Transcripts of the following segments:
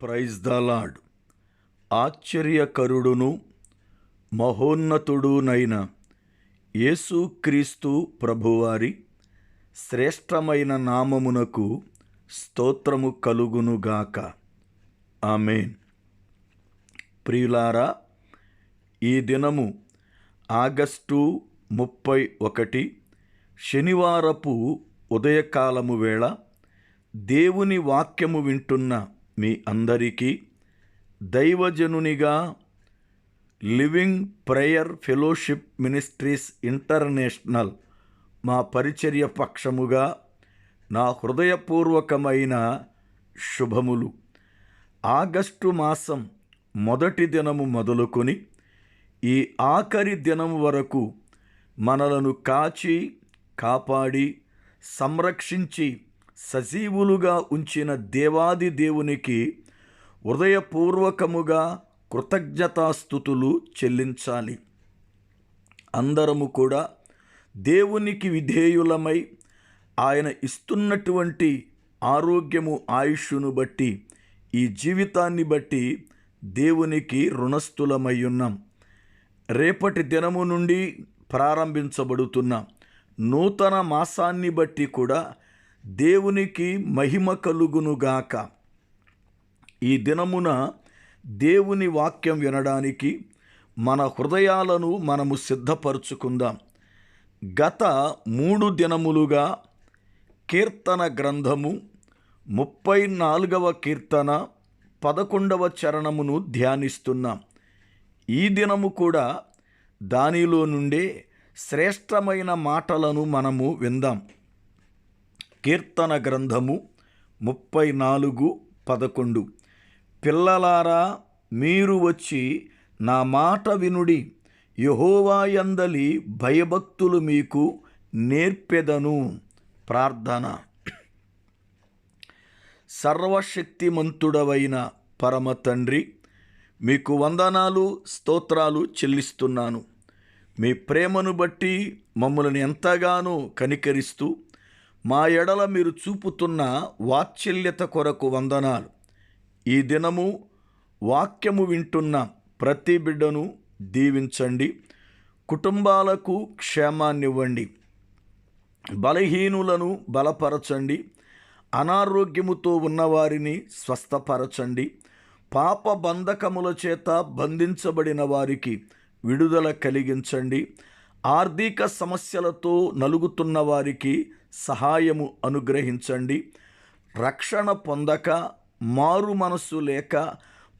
Praise the lord ఆశ్చర్యకరుడును మహోన్నతుడునైన యేసుక్రీస్తు ప్రభువారి శ్రేష్టమైన నామమునకు స్తోత్రము కలుగునుగాక ఆమెన్. ప్రియులారా ఈ దినము ఆగస్టు ముప్పై ఒకటి శనివారపు ఉదయకాలము వేళ దేవుని వాక్యము వింటున్న మీ అందరికీ దైవజనునిగా living prayer fellowship ministries international మా పరిచర్య పక్షముగా నా హృదయపూర్వకమైన శుభములు. ఆగస్టు మాసం మొదటి దినము మొదలుకొని ఈ ఆఖరి దినం వరకు మనలను కాచి కాపాడి సంరక్షించి సజీవులుగా ఉంచిన దేవాది దేవునికి హృదయపూర్వకముగా కృతజ్ఞతాస్థుతులు చెల్లించాలి. అందరము కూడా దేవునికి విధేయులమై ఆయన ఇస్తున్నటువంటి ఆరోగ్యము ఆయుష్ను బట్టి ఈ జీవితాన్ని బట్టి దేవునికి రుణస్థులమై ఉన్నాం. రేపటి దినము నుండి ప్రారంభించబడుతున్న నూతన మాసాన్ని బట్టి కూడా దేవునికి మహిమ కలుగునుగాక ఈ దినమున దేవుని వాక్యం వినడానికి మన హృదయాలను మనము సిద్ధపరుచుకుందాం. గత మూడు దినములుగా కీర్తన గ్రంథము ముప్పై నాలుగవ కీర్తన పదకొండవ చరణమును ధ్యానిస్తున్నాం. ఈ దినము కూడా దానిలో నుండే శ్రేష్టమైన మాటలను మనము విందాం. కీర్తన గ్రంథము ముప్పై నాలుగు పదకొండు. పిల్లలారా మీరు వచ్చి నా మాట వినుడి. యహోవాయందలి భయభక్తులు మీకు నేర్పెదను. ప్రార్థన. సర్వశక్తిమంతుడవైన పరమ తండ్రి మీకు వందనాలు స్తోత్రాలు చెల్లిస్తున్నాను. మీ ప్రేమను బట్టి మమ్మల్ని ఎంతగానో కనికరిస్తూ మా ఎడల మీరు చూపుతున్న వాత్సల్యత కొరకు వందనాలు. ఈ దినము వాక్యము వింటున్న ప్రతి బిడ్డను దీవించండి. కుటుంబాలకు క్షేమాన్నివ్వండి. బలహీనులను బలపరచండి. అనారోగ్యముతో ఉన్నవారిని స్వస్థపరచండి. పాప బంధకముల చేత బంధించబడిన వారికి విడుదల కలిగించండి. ఆర్థిక సమస్యలతో నలుగుతున్న వారికి సహాయము అనుగ్రహించండి. రక్షణ పొందక మారు మనస్సు లేక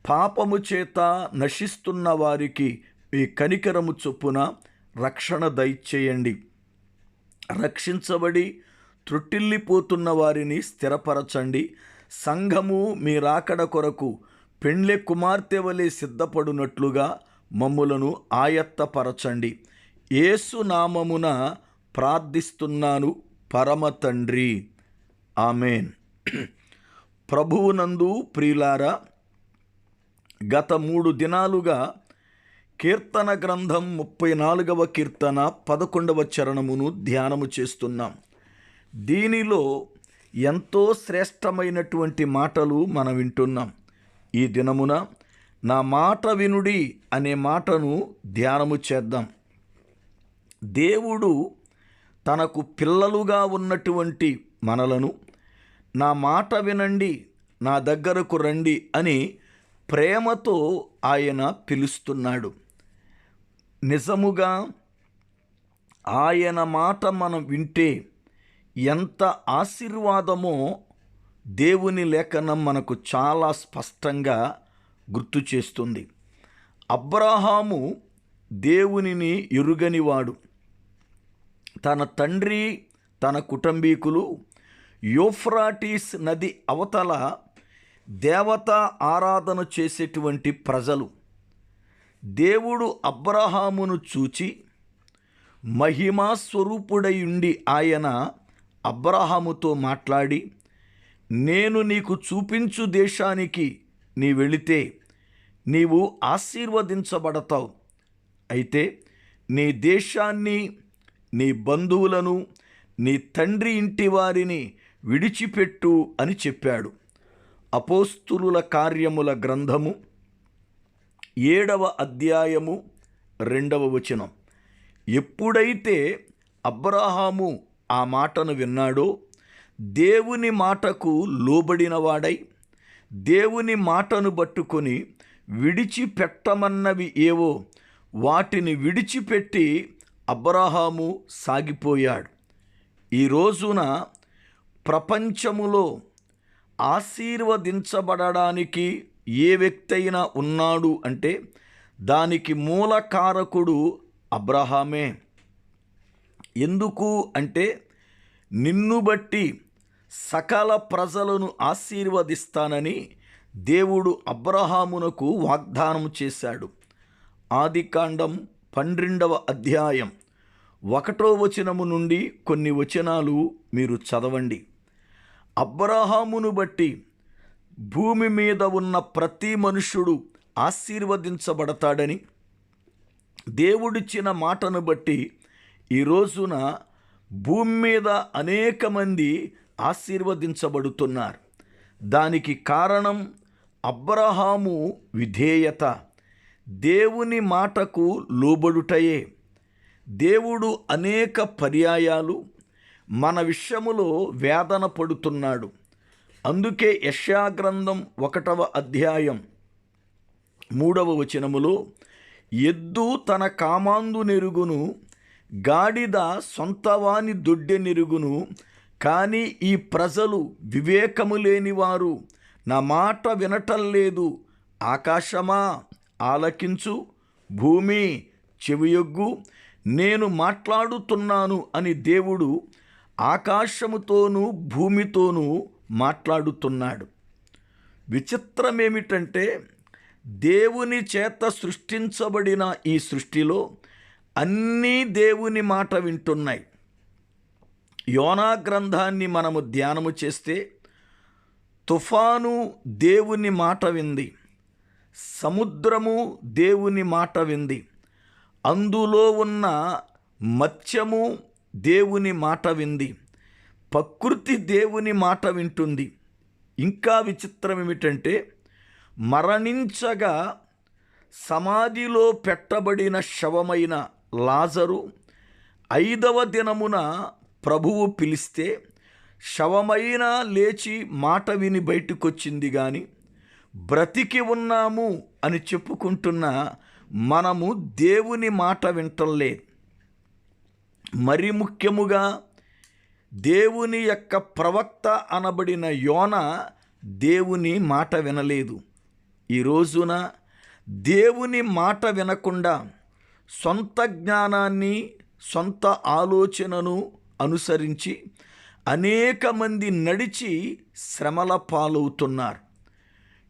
పాపము చేత నశిస్తున్న వారికి మీ కనికరము చొప్పున రక్షణ దయచేయండి. రక్షించబడి త్రుట్టిల్లిపోతున్న వారిని స్థిరపరచండి. సంఘము మీ రాకడ కొరకు పెండ్లె కుమార్తె వలె సిద్ధపడునట్లుగా మమ్ములను ఆయత్తపరచండి. ఏసునామమున ప్రార్థిస్తున్నాను. పరమ తండ్రి ఆమెన్. ప్రభువునందు ప్రియులారా గత మూడు దినాలుగా కీర్తన గ్రంథం ముప్పై నాలుగవ కీర్తన పదకొండవ చరణమును ధ్యానము చేస్తున్నాం. దీనిలో ఎంతో శ్రేష్టమైనటువంటి మాటలు మనం వింటున్నాం. ఈ దినమున నా మాట వినుడి అనే మాటను ధ్యానము చేద్దాం. దేవుడు తనకు పిల్లలుగా ఉన్నటువంటి మనలను నా మాట వినండి నా దగ్గరకు రండి అని ప్రేమతో ఆయన పిలుస్తున్నాడు. నిజముగా ఆయన మాట మనం వింటే ఎంత ఆశీర్వాదమో దేవుని లేఖనం మనకు చాలా స్పష్టంగా గుర్తు చేస్తుంది. అబ్రహాము దేవునిని ఎరుగనివాడు. తన తండ్రి తన కుటుంబీకులు యోఫ్రాటీస్ నది అవతల దేవత ఆరాధన చేసేటువంటి ప్రజలు. దేవుడు అబ్రహామును చూచి మహిమా స్వరూపుడయుండి ఆయన అబ్రహాముతో మాట్లాడి నేను నీకు చూపించు దేశానికి నీ వెళితే నీవు ఆశీర్వదించబడతావు. అయితే నీ దేశాన్ని నీ బంధువులను నీ తండ్రి ఇంటి వారిని విడిచిపెట్టు అని చెప్పాడు. అపోస్తులుల కార్యముల గ్రంథము ఏడవ అధ్యాయము రెండవ వచనం. ఎప్పుడైతే అబ్రహాము ఆ మాటను విన్నాడో దేవుని మాటకు లోబడినవాడై దేవుని మాటను పట్టుకొని విడిచిపెట్టమన్నవి ఏవో వాటిని విడిచిపెట్టి అబ్రహాము సాగిపోయాడు. ఈ రోజున ప్రపంచములో ఆశీర్వదించబడడానికి ఏ వ్యక్తి అయినా ఉన్నాడు అంటే దానికి మూల కారకుడు అబ్రహామే. ఎందుకు అంటే నిన్ను బట్టి సకల ప్రజలను ఆశీర్వదిస్తానని దేవుడు అబ్రహామునకు వాగ్దానం చేశాడు. ఆదికాండం పన్నెండవ అధ్యాయం. ఒకటో వచనము నుండి కొన్ని వచనాలు మీరు చదవండి. అబ్రహామును బట్టి భూమి మీద ఉన్న ప్రతి మనుష్యుడు ఆశీర్వదించబడతాడని దేవుడిచ్చిన మాటను బట్టి ఈ రోజున భూమి మీద అనేక మంది ఆశీర్వదించబడుతున్నారు. దానికి కారణం అబ్రహాము విధేయత. దేవుని మాటకు లోబడుటయే. దేవుడు అనేక పర్యాయాలు మన విషయములో వేదన పడుతున్నాడు అందుకే యశాగ్రంథం ఒకటవ అధ్యాయం మూడవ వచనములో ఎద్దు తన కామాందు నెరుగును గాడిద సొంతవాని దొడ్డె నెరుగును కానీ ఈ ప్రజలు వివేకము లేనివారు నా మాట వినటం లేదు ఆకాశమా? ఆలకించు భూమి చెవియొగ్గు నేను మాట్లాడుతున్నాను అని దేవుడు ఆకాశముతోనూ భూమితోనూ మాట్లాడుతున్నాడు. విచిత్రమేమిటంటే దేవుని చేత సృష్టించబడిన ఈ సృష్టిలో అన్నీ దేవుని మాట వింటున్నాయి. యోనా గ్రంథాన్ని మనము ధ్యానము చేస్తే తుఫాను దేవుని మాట వింది. సముద్రము దేవుని మాట వింది. అందులో ఉన్న మత్స్యము దేవుని మాట వింది. ప్రకృతి దేవుని మాట వింటుంది. ఇంకా విచిత్రం ఏమిటంటే మరణించగా సమాధిలో పెట్టబడిన శవమైన లాజరు ఐదవ దినమున ప్రభువు పిలిస్తే శవమైన లేచి మాట విని బయటకొచ్చింది కానీ బ్రతికి ఉన్నాము అని చెప్పుకుంటున్న మనము దేవుని మాట వింటలే మరి ముఖ్యముగా దేవుని యొక్క ప్రవక్త అనబడిన యోన దేవుని మాట వినలేదు. ఈ రోజున దేవుని మాట వినకుండా సొంత జ్ఞానాన్ని సొంత ఆలోచనను అనుసరించి అనేక మంది నడిచి శ్రమల పాలవుతున్నారు.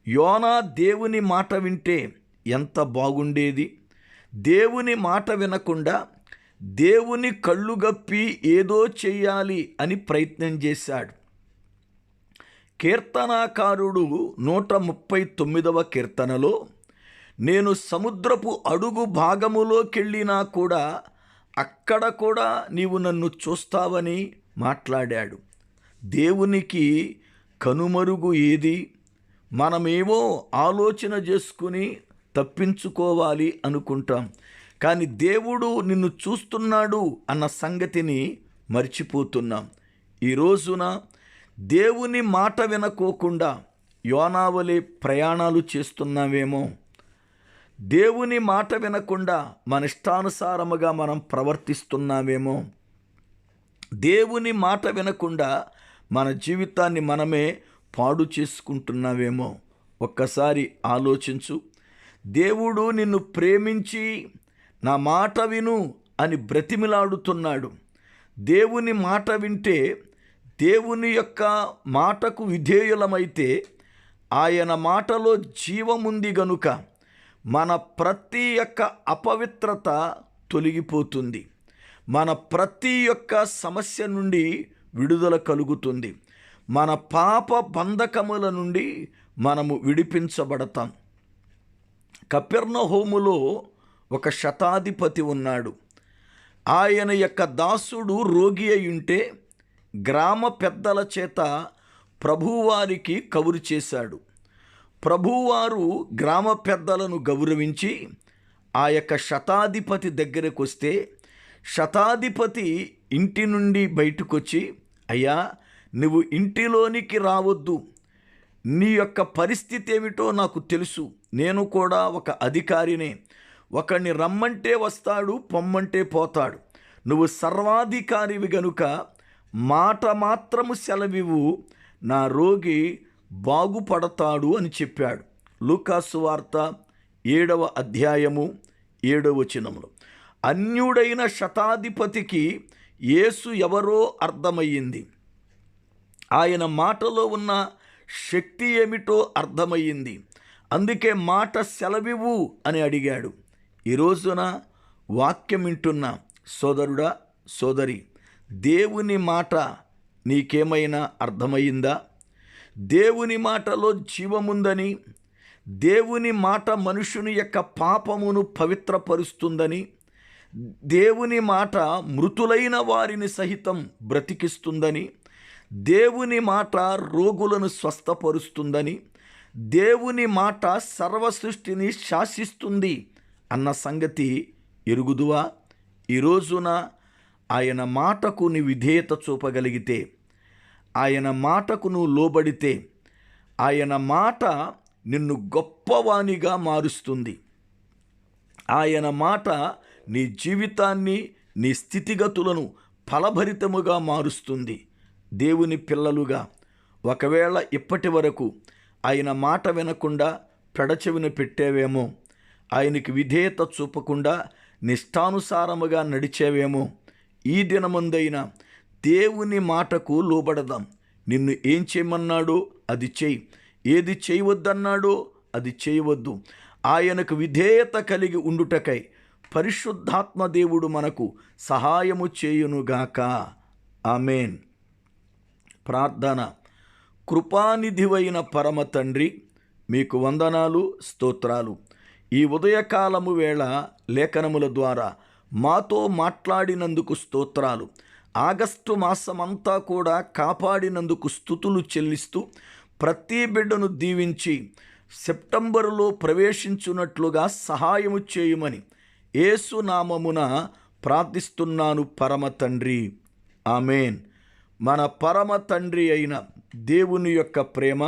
యోనా దేవుని మాట వింటే ఎంత బాగుండేది? దేవుని మాట వినకుండా దేవుని కళ్ళు గప్పి ఏదో చేయాలి అని ప్రయత్నం చేశాడు. కీర్తనాకారుడు నూట ముప్పై తొమ్మిదవ కీర్తనలో నేను సముద్రపు అడుగు భాగములోకెళ్ళినా కూడా అక్కడ కూడా నీవు నన్ను చూస్తావని మాట్లాడాడు. దేవునికి కనుమరుగు ఏది? మనమేమో ఆలోచన చేసుకుని తప్పించుకోవాలి అనుకుంటాం. కానీ దేవుడు నిన్ను చూస్తున్నాడు అన్న సంగతిని మర్చిపోతున్నాం. ఈ రోజున దేవుని మాట వినకోకుండా యోనావలి ప్రయాణాలు చేస్తున్నామేమో దేవుని మాట వినకుండా మన ఇష్టానుసారముగా మనం ప్రవర్తిస్తున్నామేమో దేవుని మాట వినకుండా మన జీవితాన్ని మనమే పాడు చేసుకుంటున్నావేమో ఒక్కసారి ఆలోచించు. దేవుడు నిన్ను ప్రేమించి నా మాట విను అని బ్రతిమిలాడుతున్నాడు. దేవుని మాట వింటే దేవుని యొక్క మాటకు విధేయులమైతే ఆయన మాటలో జీవముంది గనుక మన ప్రతి యొక్క అపవిత్రత తొలగిపోతుంది. మన ప్రతి యొక్క సమస్య నుండి విడుదల కలుగుతుంది. మన పాప బంధకముల నుండి మనము విడిపించబడతాం. కపెర్ణహోములో ఒక శతాధిపతి ఉన్నాడు. ఆయన యొక్క దాసుడు రోగి అయి ఉంటే గ్రామ పెద్దల చేత ప్రభువారికి కబురు చేశాడు. ప్రభువారు గ్రామ పెద్దలను గౌరవించి ఆ యొక్క శతాధిపతి దగ్గరకు వస్తే శతాధిపతి ఇంటి నుండి బయటకొచ్చి అయ్యా నువ్వు ఇంటిలోనికి రావద్దు. నీ యొక్క పరిస్థితి ఏమిటో నాకు తెలుసు. నేను కూడా ఒక అధికారినే. ఒకడిని రమ్మంటే వస్తాడు పొమ్మంటే పోతాడు. నువ్వు సర్వాధికారివి గనుక మాట మాత్రము సెలవివు నా రోగి బాగుపడతాడు అని చెప్పాడు. లూకాసు వార్త ఏడవ అధ్యాయము ఏడవ వచనములు. అన్యుడైన శతాధిపతికి యేసు ఎవరో అర్థమయ్యింది. ఆయన మాటలో ఉన్న శక్తి ఏమిటో అర్థమయ్యింది. అందుకే మాట సెలవివు అని అడిగాడు. ఈ రోజున వాక్యం వింటున్న సోదరుడా సోదరి దేవుని మాట నీకేమైనా అర్థమయ్యిందా? దేవుని మాటలో జీవముందని దేవుని మాట మనుషుని యొక్క పాపమును పవిత్రపరుస్తుందని దేవుని మాట మృతులైన వారిని సహితం బ్రతికిస్తుందని దేవుని మాట రోగులను స్వస్థపరుస్తుందని దేవుని మాట సర్వ సృష్టిని శాసిస్తుంది అన్న సంగతి ఎరుగుదువా? ఈ రోజున ఆయన మాటకు నీ విధేయత చూపగలిగితే ఆయన మాటకు నువ్వు లోబడితే ఆయన మాట నిన్ను గొప్పవానిగా మారుస్తుంది. ఆయన మాట నీ జీవితాన్ని నీ స్థితిగతులను ఫలభరితముగా మారుస్తుంది. దేవుని పిల్లలుగా. ఒకవేళ ఇప్పటి వరకు ఆయన మాట వినకుండా పెడచెవిన పెట్టేవేమో ఆయనకి విధేయత చూపకుండా నిష్టానుసారముగా నడిచేవేమో ఈ దినముందైనా దేవుని మాటకు లోబడదాం. నిన్ను ఏం చేయమన్నాడో అది చేయి ఏది చేయవద్దన్నాడో అది చేయవద్దు. ఆయనకు విధేయత కలిగి ఉండుటకై పరిశుద్ధాత్మ దేవుడు మనకు సహాయము చేయునుగాక. ఆమెన్. ప్రార్థన. కృపానిధివైన పరమ తండ్రి మీకు వందనాలు స్తోత్రాలు. ఈ ఉదయకాలము వేళ లేఖనముల ద్వారా మాతో మాట్లాడినందుకు స్తోత్రాలు. ఆగస్టు మాసమంతా కూడా కాపాడినందుకు స్థుతులు చెల్లిస్తూ ప్రతి బిడ్డను దీవించి సెప్టెంబరులో ప్రవేశించున్నట్లుగా సహాయము చేయమని ఏసునామమున ప్రార్థిస్తున్నాను పరమ తండ్రి. ఆమెన్. మన పరమ తండ్రి అయిన దేవుని యొక్క ప్రేమ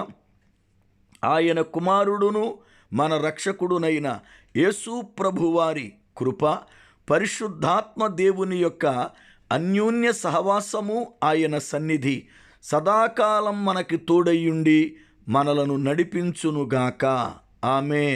ఆయన కుమారుడును మన రక్షకుడునైన యేసు ప్రభువారి కృప పరిశుద్ధాత్మ దేవుని యొక్క అన్యోన్య సహవాసము ఆయన సన్నిధి సదాకాలం మనకి తోడయ్యుండి మనలను నడిపించునుగాక. ఆమె